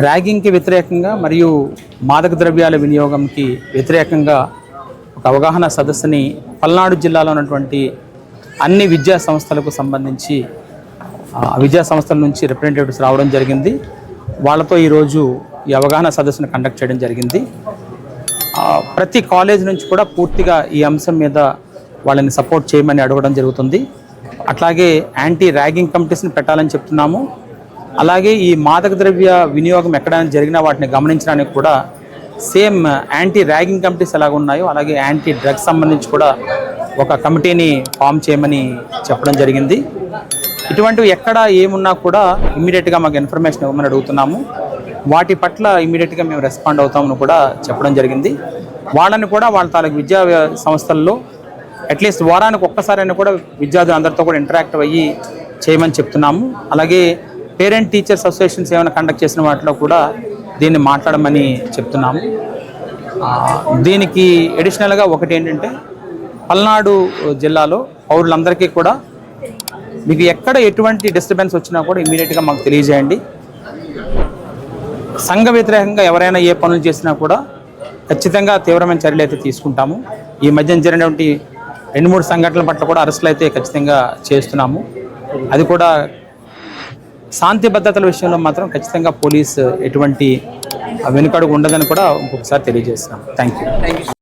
ర్యాగింగ్కి వ్యతిరేకంగా మరియు మాదక ద్రవ్యాల వినియోగంకి వ్యతిరేకంగా ఒక అవగాహన సదస్సుని పల్నాడు జిల్లాలో ఉన్నటువంటి అన్ని విద్యా సంస్థలకు సంబంధించి విద్యా సంస్థల నుంచి రిప్రజెంటేటివ్స్ రావడం జరిగింది. వాళ్ళతో ఈరోజు ఈ అవగాహన సదస్సును కండక్ట్ చేయడం జరిగింది. ప్రతి కాలేజ్ నుంచి కూడా పూర్తిగా ఈ అంశం మీద వాళ్ళని సపోర్ట్ చేయమని అడగడం జరుగుతుంది. అట్లాగే యాంటీ ర్యాగింగ్ కమిటీస్ని పెట్టాలని చెప్తున్నాము. అలాగే ఈ మాదక ద్రవ్య వినియోగం ఎక్కడ జరిగినా వాటిని గమనించడానికి కూడా సేమ్ యాంటీ ర్యాగింగ్ కమిటీస్ ఎలాగ ఉన్నాయో అలాగే యాంటీ డ్రగ్స్ సంబంధించి కూడా ఒక కమిటీని ఫామ్ చేయమని చెప్పడం జరిగింది. ఇటువంటివి ఎక్కడ ఏమున్నా కూడా ఇమ్మీడియట్గా మాకు ఇన్ఫర్మేషన్ ఇవ్వమని అడుగుతున్నాము. వాటి పట్ల ఇమీడియట్గా మేము రెస్పాండ్ అవుతామని కూడా చెప్పడం జరిగింది. వాళ్ళని కూడా వాళ్ళ తాలూకు విద్యా సంస్థల్లో అట్లీస్ట్ వారానికి ఒక్కసారైనా కూడా విద్యార్థులు అందరితో కూడా ఇంటరాక్ట్ అయ్యి చేయమని చెప్తున్నాము. అలాగే పేరెంట్ టీచర్స్ అసోసియేషన్స్ ఏమైనా కండక్ట్ చేసిన వాటిలో కూడా దీన్ని మాట్లాడమని చెప్తున్నాము. దీనికి అడిషనల్గా ఒకటి ఏంటంటే పల్నాడు జిల్లాలో పౌరులందరికీ కూడా మీకు ఎక్కడ ఎటువంటి డిస్టర్బెన్స్ వచ్చినా కూడా ఇమీడియట్గా మాకు తెలియజేయండి. సంఘ వ్యతిరేకంగా ఎవరైనా ఏ పనులు చేసినా కూడా ఖచ్చితంగా తీవ్రమైన చర్యలు అయితే తీసుకుంటాము. ఈ మధ్య జరిగినటువంటి రెండు మూడు సంఘటనల పట్ల కూడా అరెస్టులు అయితే ఖచ్చితంగా చేస్తున్నాము. అది కూడా శాంతి భద్రతల విషయంలో మాత్రం ఖచ్చితంగా పోలీస్ ఎటువంటి వెనుకడుగు ఉండదని కూడా ఒక్కొక్కసారి తెలియజేస్తున్నాం. Thank you